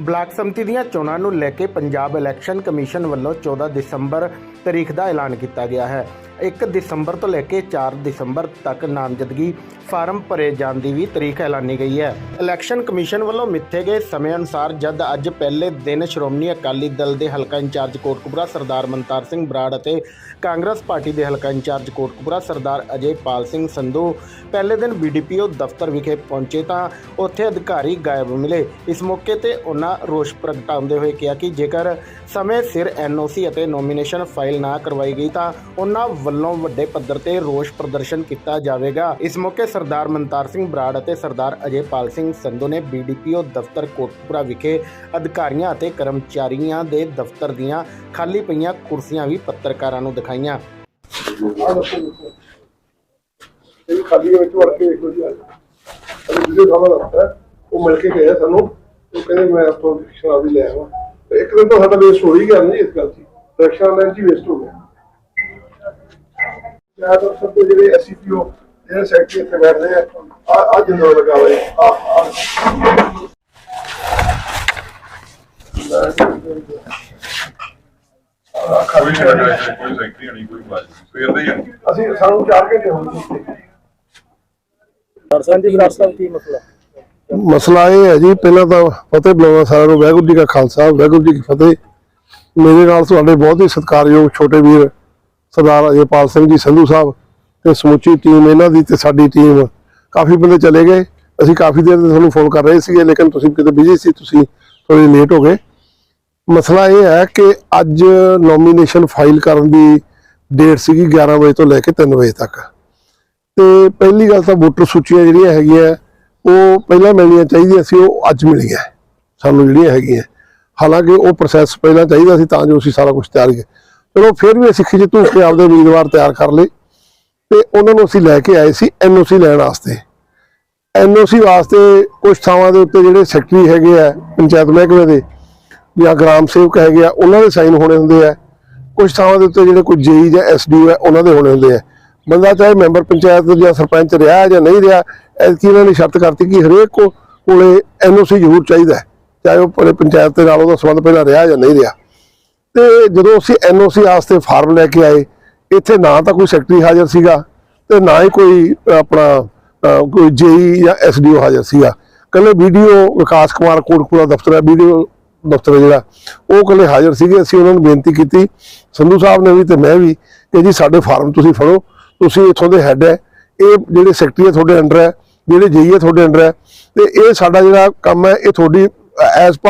Block ਸਮਿਤੀ ਦੀਆਂ ਚੋਣਾਂ ਨੂੰ ਲੈ ਕੇ ਪੰਜਾਬ ਇਲੈਕਸ਼ਨ ਕਮਿਸ਼ਨ ਵੱਲੋਂ 14 ਦਸੰਬਰ ਤਰੀਕ ਦਾ ਐਲਾਨ ਕੀਤਾ ਗਿਆ ਹੈ। 1 ਦਸੰਬਰ ਤੋਂ ਲੈ ਕੇ 4 ਦਸੰਬਰ ਤੱਕ ਨਾਮਜ਼ਦਗੀ ਫਾਰਮ ਭਰੇ ਜਾਣ ਦੀ ਵੀ ਤਰੀਕ ਐਲਾਨੀ ਗਈ ਹੈ। ਇਲੈਕਸ਼ਨ ਕਮਿਸ਼ਨ ਵੱਲੋਂ ਮਿੱਥੇ ਗਏ ਸਮੇਂ ਅਨੁਸਾਰ ਜਦ ਅੱਜ ਪਹਿਲੇ ਦਿਨ ਸ਼੍ਰੋਮਣੀ ਅਕਾਲੀ ਦਲ ਦੇ ਹਲਕਾ ਇੰਚਾਰਜ ਕੋਟਕਪੂਰਾ ਸਰਦਾਰ ਮਨਤਾਰ ਸਿੰਘ ਬਰਾੜ ਅਤੇ ਕਾਂਗਰਸ ਪਾਰਟੀ ਦੇ ਹਲਕਾ ਇੰਚਾਰਜ ਕੋਟਕਪੂਰਾ ਸਰਦਾਰ ਅਜੇ ਪਾਲ ਸਿੰਘ ਸੰਧੂ ਪਹਿਲੇ ਦਿਨ ਬੀਡੀਪੀਓ ਦਫ਼ਤਰ ਵਿਖੇ ਪਹੁੰਚੇ ਤਾਂ ਉੱਥੇ ਅਧਿਕਾਰੀ ਗਾਇਬ ਮਿਲੇ। ਇਸ ਮੌਕੇ ਤੇ ਉਹਨਾਂ ਰੋਸ਼ ਪ੍ਰਗਟਾਉਂਦੇ ਹੋਏ ਕਿਹਾ ਕਿ ਜੇਕਰ ਸਮੇਂ ਸਿਰ ਐਨਓਸੀ ਅਤੇ ਨੋਮੀਨੇਸ਼ਨ ਫਾਈਲ ਨਾ ਕਰਵਾਈ ਗਈ ਤਾਂ ਉਹਨਾਂ ਵੱਲੋਂ ਵੱਡੇ ਪੱਧਰ ਤੇ ਰੋਸ਼ ਪ੍ਰਦਰਸ਼ਨ ਕੀਤਾ ਜਾਵੇਗਾ। ਇਸ ਮੌਕੇ ਸਰਦਾਰ ਮਨਤਾਰ ਸਿੰਘ ਬਰਾੜ ਅਤੇ ਸਰਦਾਰ ਅਜੇ ਸਿੰਘ ਸੰਧੂ ਨੇ ਬੀਡੀਪੀਓ ਦਫ਼ਤਰ ਕੋਟਪੁਰਾ ਵਿਖੇ ਅਧਿਕਾਰੀਆਂ ਅਤੇ ਕਰਮਚਾਰੀਆਂ ਦੇ ਦਫ਼ਤਰ ਦੀਆਂ ਖਾਲੀ ਪਈਆਂ ਕੁਰਸੀਆਂ ਵੀ ਪੱਤਰਕਾਰਾਂ ਨੂੰ ਦਿਖਾਈਆਂ। ਇਹ ਖਾਲੀ ਵਿੱਚ ਵੜ ਕੇ ਦੇਖੋ ਜੀ। ਅਰੇ ਵੀਡੀਓ ਸਾਹਮਣੇ ਰੱਖਦਾ ਉਹ ਮਿਲ ਕੇ ਗਏ ਸਾਨੂੰ। ਉਹ ਕਹਿੰਦੇ, ਮੈਂ ਤੋਂ ਸ਼ਰਾਬ ਵੀ ਲੈ ਆਵਾਂ। ਤੇ ਇੱਕ ਦਿਨ ਤਾਂ ਸਾਡਾ ਵੇਸਟ ਹੋ ਹੀ ਗਿਆ ਨਹੀਂ ਇਸ ਗੱਲ 'ਚ ਇਲੈਕਸ਼ਨ ਲਾਈਨ 'ਚ ਵੇਸਟ ਹੋ ਗਿਆ। ਜਾਂ ਤਾਂ ਜਿਹੜੇ ਐਸਸੀਪੀਓ ਜਿਹੜੇ ਸੈਕਟਰੀ ਇੱਥੇ ਬੈਠਦੇ ਆ ਆ ਆ ਜਿੰਦਾ ਲਗਾ ਹੋਏ ਆ ਆ। ਕੋਈ ਸੈਕਟਰੀ ਨਹੀਂ ਕੋਈ ਬਾਤ ਨਹੀਂ ਸਵੇਰ ਦੇ ਹੀ ਆ। ਅਸੀਂ ਸਾਨੂੰ 4 ਘੰਟੇ ਹੋ ਗਏ ਹਾਂਜੀ ਵਿਰਾਸਤ ਕੀ ਮਸਲਾ? ਮਸਲਾ ਇਹ ਹੈ ਜੀ ਪਹਿਲਾਂ ਤਾਂ ਫਤਿਹ ਬੁਲਾਉਣਾ ਸਾਰਿਆਂ ਨੂੰ ਵਾਹਿਗੁਰੂ ਜੀ ਕਾ ਖਾਲਸਾ ਵਾਹਿਗੁਰੂ ਜੀ ਕੀ ਫਤਿਹ। ਮੇਰੇ ਨਾਲ ਤੁਹਾਡੇ ਬਹੁਤ ਹੀ ਸਤਿਕਾਰਯੋਗ ਛੋਟੇ ਵੀਰ ਸਰਦਾਰ ਅਜੇਪਾਲ ਸਿੰਘ ਜੀ ਸੰਧੂ ਸਾਹਿਬ ਤੇ ਸਮੁੱਚੀ ਟੀਮ ਇਹਨਾਂ ਦੀ ਤੇ ਸਾਡੀ ਟੀਮ ਕਾਫੀ ਬੰਦੇ ਚਲੇ ਗਏ। ਅਸੀਂ ਕਾਫੀ ਦੇਰ ਤੋਂ ਤੁਹਾਨੂੰ ਫੋਨ ਕਰ ਰਹੇ ਸੀਗੇ, ਲੇਕਿਨ ਤੁਸੀਂ ਕਿਤੇ ਬਿਜ਼ੀ ਸੀ, ਤੁਸੀਂ ਥੋੜੇ ਲੇਟ ਹੋ ਗਏ। ਮਸਲਾ ਇਹ ਹੈ ਕਿ ਅੱਜ ਨੋਮੀਨੇਸ਼ਨ ਫਾਈਲ ਕਰਨ ਦੀ ਡੇਟ ਸੀਗੀ 11 ਵਜੇ ਤੋਂ ਲੈ ਕੇ 3 ਵਜੇ ਤੱਕ। ਤੇ ਪਹਿਲੀ ਗੱਲ ਤਾਂ ਵੋਟਰ ਸੂਚੀਆਂ ਜਿਹੜੀਆਂ ਹੈਗੀਆਂ, ਉਹ ਪਹਿਲਾਂ ਮਿਲਣੀਆਂ ਚਾਹੀਦੀਆਂ ਸੀ, ਉਹ ਅੱਜ ਮਿਲੀਆਂ। ਸਾਨੂੰ ਜਿਹੜੀਆਂ ਹੈਗੀਆਂ। ਹਾਲਾਂਕਿ ਉਹ ਪ੍ਰੋਸੈਸ ਪਹਿਲਾਂ ਚਾਹੀਦਾ ਸੀ, ਤਾਂ ਜੋ ਅਸੀਂ ਸਾਰਾ ਕੁਝ ਤਿਆਰ ਕੀਤਾ ਚਲੋ, ਫਿਰ ਵੀ ਅਸੀਂ ਖਿੱਚ ਧੂ ਕੇ ਆਪਦੇ ਉਮੀਦਵਾਰ ਤਿਆਰ ਕਰ ਲਏ। ਤੇ ਉਹਨਾਂ ਨੂੰ ਅਸੀਂ ਲੈ ਕੇ ਆਏ ਸੀ ਐਨਓਸੀ ਲੈਣ ਵਾਸਤੇ। ਐਨਓਸੀ ਵਾਸਤੇ ਕੁਝ ਥਾਵਾਂ ਦੇ ਉੱਤੇ ਜਿਹੜੇ ਸੈਕਟਰੀ ਹੈਗੇ ਆ, ਪੰਚਾਇਤ ਮਹਿਕਮੇ ਦੇ ਜਾਂ ਗ੍ਰਾਮ ਸੇਵਕ ਹੈਗੇ ਆ, ਉਹਨਾਂ ਦੇ ਸਾਈਨ ਹੋਣੇ ਹੁੰਦੇ ਆ। ਕੁਝ ਥਾਵਾਂ ਦੇ ਉੱਤੇ ਜਿਹੜੇ ਕੋਈ ਜੇਈ ਜਾਂ ਐਸਡੀਓ ਹੈ ਉਹਨਾਂ ਦੇ ਹੋਣੇ ਹੁੰਦੇ ਆ। ਬੰਦਾ ਚਾਹੇ ਮੈਂਬਰ ਪੰਚਾਇਤ ਜਾਂ ਸਰਪੰਚ ਰਿਹਾ ਜਾਂ ਨਹੀਂ ਰਿਹਾ, ਐਤਕੀ ਇਹਨਾਂ ਨੇ ਸ਼ਰਤ ਕਰਤੀ ਕਿ ਹਰੇਕ ਕੋ ਕੋਲੇ ਐਨਓਸੀ ਜ਼ਰੂਰ ਚਾਹੀਦਾ ਚਾਹੇ ਉਹ ਪਹਿਲੇ ਪੰਚਾਇਤ ਦੇ ਨਾਲ ਉਹਦਾ ਸੰਬੰਧ ਪਹਿਲਾਂ ਰਿਹਾ ਜਾਂ ਨਹੀਂ ਰਿਹਾ। ਤੇ ਜਦੋਂ ਅਸੀਂ ਐਨਓਸੀ ਵਾਸਤੇ ਫਾਰਮ ਲੈ ਕੇ ਆਏ ਇੱਥੇ ਨਾ ਤਾਂ ਕੋਈ ਸੈਕਟਰੀ ਹਾਜ਼ਰ ਸੀਗਾ ਤੇ ਨਾ ਹੀ ਕੋਈ ਆਪਣਾ ਅਹ, ਕੋਈ ਜੇਈ ਜਾਂ ਐਸਡੀਓ ਹਾਜ਼ਰ ਸੀਗਾ। ਕੱਲੇ ਵੀਡੀਓ ਵਿਕਾਸ ਕੁਮਾਰ ਕੋਟਕਪੂਰਾ ਦਫ਼ਤਰ ਹੈ ਵੀਡੀਓ ਦਫ਼ਤਰ ਹੈ ਜਿਹੜਾ। ਉਹ ਕੱਲੇ ਹਾਜ਼ਰ ਸੀਗੇ ਅਸੀਂ ਉਹਨਾਂ ਨੂੰ ਬੇਨਤੀ ਕੀਤੀ ਸੰਧੂ ਸਾਹਿਬ ਨੇ ਵੀ ਤੇ ਮੈਂ ਵੀ ਕਿ ਜੀ ਸਾਡੇ ਫਾਰਮ ਤੁਸੀਂ ਫੜੋ ਤੁਸੀਂ ਇੱਥੋਂ ਦੇ ਹੈੱਡ ਹੈ ਇਹ ਜਿਹੜੇ ਸੈਕਟਰੀ ਹੈ ਤੁਹਾਡੇ ਅੰਡਰ ਹੈ ਜਿਹੜੇ ਜੇਈ ਹੈ ਤੁਹਾਡੇ ਅੰਡਰ ਹੈ ਤੇ ਇਹ ਸਾਡਾ ਜਿਹੜਾ ਕੰਮ ਹੈ ਇਹ ਤੁਹਾਡੀ ਐਸ